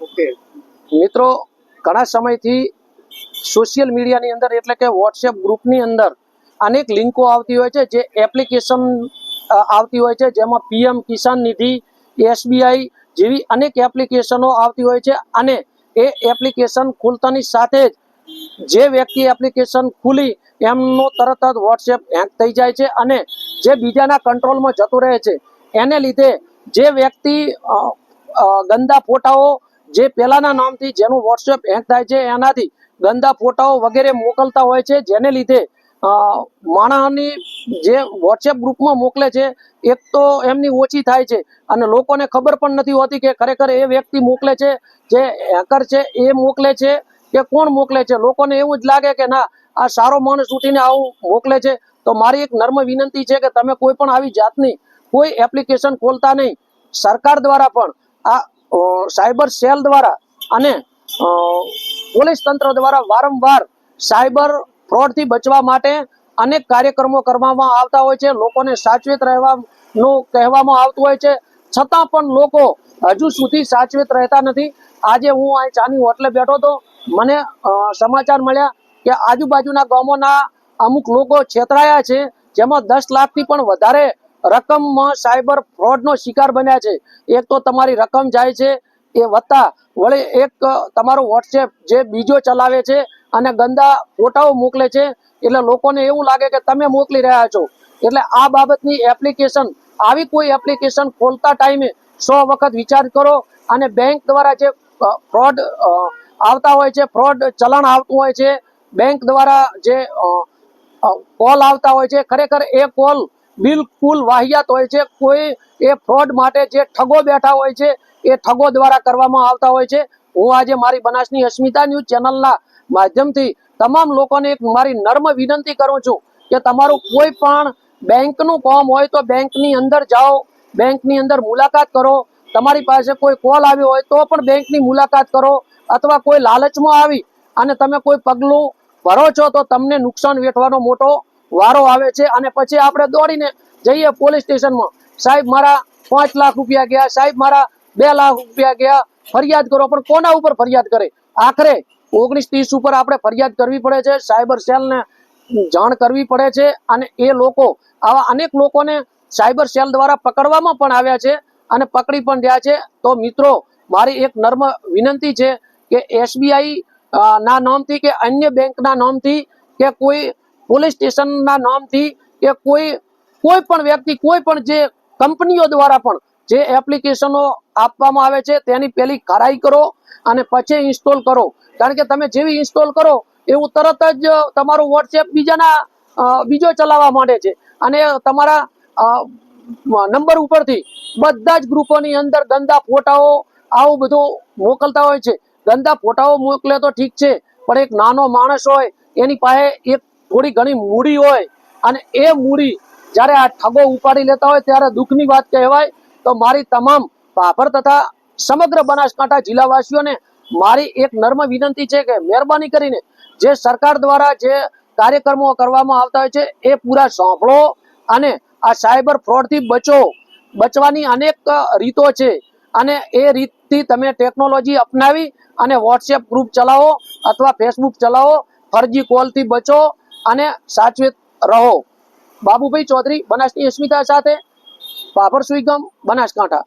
મિત્રો, ઘણા સમયથી સોશિયલ મીડિયાની અંદર એટલે કે વોટ્સએપ ગ્રુપની અંદર અનેક લિંકો આવતી હોય છે, જે એપ્લિકેશન આવતી હોય છે, જેમાં પીએમ કિસાન નિધિ એસબીઆઈ જેવી અનેક એપ્લિકેશનો આવતી હોય છે અને એ એપ્લિકેશન ખુલતાની સાથે જ જે વ્યક્તિ એપ્લિકેશન ખુલી, એમનો તરત જ વોટ્સએપ હેક થઈ જાય છે અને જે બીજાના કંટ્રોલમાં જતું રહે છે, એને લીધે જે વ્યક્તિ ગંદા ફોટાઓ જે પહેલાના નામથી જેનું વોટ્સએપ હેક થાય છે, એનાથી ગંદા ફોટાઓ વગેરે મોકલતા હોય છે, જેને લીધે માણસની જે વોટ્સએપ ગ્રુપમાં મોકલે છે, એક તો એમની ઓછી થાય છે. અને લોકોને ખબર પણ નથી હોતી કે ખરેખર એ વ્યક્તિ મોકલે છે, જે હેકર છે, એ મોકલે છે કે કોણ મોકલે છે? લોકોને એવું જ લાગે કે ના, આ સારો માણસ ઉઠીને આવું મોકલે છે. તો મારી એક નર્મ વિનંતી છે કે તમે કોઈ પણ આવી જાતની કોઈ એપ્લિકેશન ખોલતા નહીં. સરકાર દ્વારા પણ આ સાયબર સેલ દ્વારા અને પોલીસ તંત્ર દ્વારા વારંવાર સાયબર ફ્રોડથી બચવા માટે અનેક કાર્યક્રમો કરવામાં આવતા હોય છે. લોકોને સાચવેત રહેવાનું કહેવામાં આવતું હોય છે. છતાં પણ લોકો હજુ સુધી સાચવેત રહેતા નથી. આજે હું અહીં ચાની હોટલે બેઠો હતો. મને સમાચાર મળ્યા કે આજુબાજુના ગામોના અમુક લોકો છેતરાયા છે. જેમાં દસ લાખથી પણ વધારે રકમમાં સાયબર ફ્રોડનો શિકાર બન્યા છે. એક તો તમારી રકમ જાય છે, એ વત્તા વળી એક તમારું વોટ્સએપ જે બીજો ચલાવે છે અને ગંદા ફોટાઓ મોકલે છે, એટલે લોકોને એવું લાગે કે તમે મોકલી રહ્યા છો. એટલે આ બાબતની એપ્લિકેશન આવી કોઈ એપ્લિકેશન ખોલતા ટાઈમે સો વખત વિચાર કરો અને બેંક દ્વારા જે ફ્રોડ આવતા હોય છે ફ્રોડ ચલણ આવતું હોય છે બેંક દ્વારા જે કોલ આવતા હોય છે, ખરેખર એ કોલ બિલકુલ વાહિયાત હોય છે. કોઈ એ ફ્રોડ માટે જે ઠગો બેઠા હોય છે, એ ઠગો દ્વારા કરવામાં આવતા હોય છે. હું આજે મારી બનાસની અસ્મિતા ન્યૂઝ ચેનલના માધ્યમથી તમામ લોકોને એક મારી નર્મ વિનંતી કરું છું કે તમારું કોઈ પણ બેંકનું કામ હોય તો બેંકની અંદર જાઓ, બેંકની અંદર મુલાકાત કરો. તમારી પાસે કોઈ કોલ આવ્યો હોય તો પણ બેંકની મુલાકાત કરો અથવા કોઈ લાલચમાં આવી અને તમે કોઈ પગલું ભરો છો તો તમને નુકસાન વેઠવાનો મોટો વારો આવે છે અને પછી આપણે દોડીને જઈએ પોલીસ સ્ટેશનમાં. સાહેબ મારા પાંચ લાખ રૂપિયા ગયા, સાહેબ મારા બે લાખ રૂપિયા ગયા, ફરિયાદ કરો, પણ કોના ઉપર ફરિયાદ કરે? આખરે ઓગણીસ ત્રીસ ઉપર આપણે ફરિયાદ કરવી પડે છે, સાયબર સેલને જાણ કરવી પડે છે અને એ લોકો, આવા અનેક લોકોને સાયબર સેલ દ્વારા પકડવામાં પણ આવ્યા છે અને પકડી પણ રહ્યા છે. તો મિત્રો, મારી એક નર્મ વિનંતી છે કે એસબીઆઈ ના નામથી કે અન્ય બેંકના નામથી કે કોઈ પોલીસ સ્ટેશનના નામથી કે કોઈ કોઈ પણ વ્યક્તિ, કોઈ પણ જે કંપનીઓ દ્વારા પણ જે એપ્લિકેશનો આપવામાં આવે છે, તેની પહેલી ખરાઈ કરો અને પછી ઇન્સ્ટોલ કરો. કારણ કે તમે જેવી ઇન્સ્ટોલ કરો, એવું તરત જ તમારું વોટ્સએપ બીજાના બીજો ચલાવવા માંડે છે. અને તમારા નંબર ઉપરથી બધા જ ગ્રુપોની અંદર ગંદા ફોટાઓ, આવું બધું મોકલતા હોય છે. ગંદા ફોટાઓ મોકલે તો ઠીક છે, પણ એક નાનો માણસ હોય, એની પાસે એક થોડી ઘણી મૂડી હોય અને એ મૂડી જ્યારે આ ઠગો ઉપાડી લેતા હોય ત્યારે દુઃખની વાત કહેવાય, તો મારી તમામ પાપર તથા સમગ્ર બનાસકાંઠા જિલ્લાવાસીઓને મારી એક નર્મ વિનંતી છે કે મહેરબાની કરીને જે સરકાર દ્વારા જે કાર્યક્રમો કરવામાં આવતા હોય છે, એ પૂરા સાંભળો અને આ સાયબર ફ્રોડથી બચો. બચવાની અનેક રીતો છે અને એ રીતથી તમે ટેકનોલોજી અપનાવી અને વોટ્સએપ ગ્રુપ ચલાવો અથવા ફેસબુક ચલાવો. ફરજી કોલથી બચો. અને સાચવેત રહો. બાબુભાઈ ચૌધરી બનાસની અસ્મિતા સાથે પાપર સુઈગમ બનાસકાંઠા.